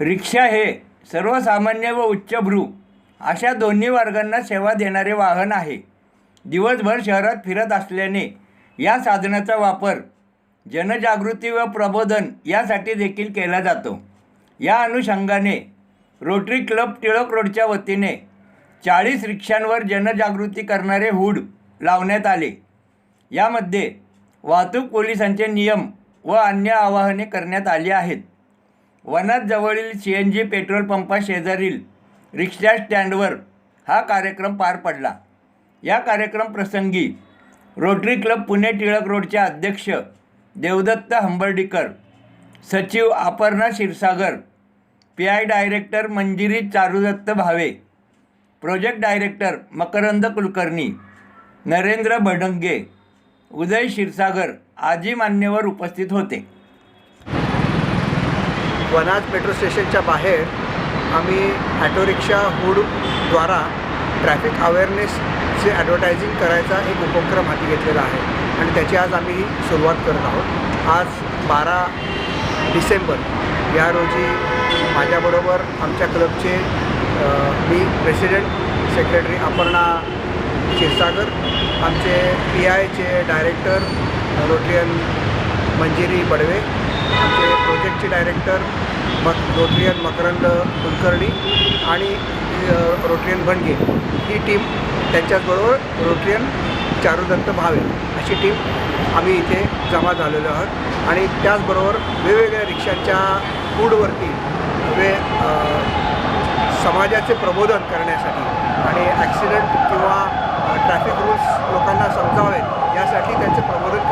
रिक्षा हे सर्वसामान्य व उच्चभ्रू अशा दोन्ही वर्गांना सेवा देणारे वाहन आहे. दिवसभर शहरात फिरत असल्याने या साधनाचा वापर जनजागृती व प्रबोधन यासाठी देखील केला जातो. या अनुषंगाने रोटरी क्लब टिळक रोडच्या वतीने चाळीस रिक्षांवर जनजागृती करणारे हुड लावण्यात आले. यामध्ये वाहतूक पोलिसांचे नियम व अन्य आवाहने करण्यात आली आहेत. वनात जवळील सी एन जी पेट्रोल पंपा शेजारील रिक्षा स्टँडवर हा कार्यक्रम पार पडला. या कार्यक्रम प्रसंगी रोटरी क्लब पुणे टिळक रोडचे अध्यक्ष देवदत्त हंबर्डीकर सचिव Aparna Kshirsagar P I director Manjiri Charudatta Bhave project director Makarand Kulkarni Narendra Bhadange Uday Kshirsagar आजी मान्यवर उपस्थित होते. वनाज मेट्रो स्टेशनच्या बाहेर आम्ही ॲटो रिक्षा हुडद्वारा ट्रॅफिक अवेअरनेसचे ॲडव्हर्टायझिंग करायचा एक उपक्रम हाती घेतलेला आहे. आणि त्याची आज आम्ही सुरुवात करत आहोत. आज बारा डिसेंबर या रोजी माझ्याबरोबर आमच्या क्लबचे मी प्रेसिडेंट सेक्रेटरी अपर्णा क्षीरसागर आमचे पी आयचे डायरेक्टर रोटरियन मंजिरी बडवे आमचे प्रोजेक्टचे डायरेक्टर मक रोटरियन मकरंद कुलकर्णी आणि अ, रोटरियन भणगे. ही टीम त्यांच्याचबरोबर रोटरियन चारुदत्त भावे. अशी टीम आम्ही इथे जमा झालेलो आहोत. आणि त्याचबरोबर वेगवेगळ्या रिक्षांच्या फूडवरती वे समाजाचे प्रबोधन करण्यासाठी आणि ॲक्सिडेंट किंवा ट्रॅफिक रूल्स लोकांना समजावेत यासाठी त्यांचे प्रबोधन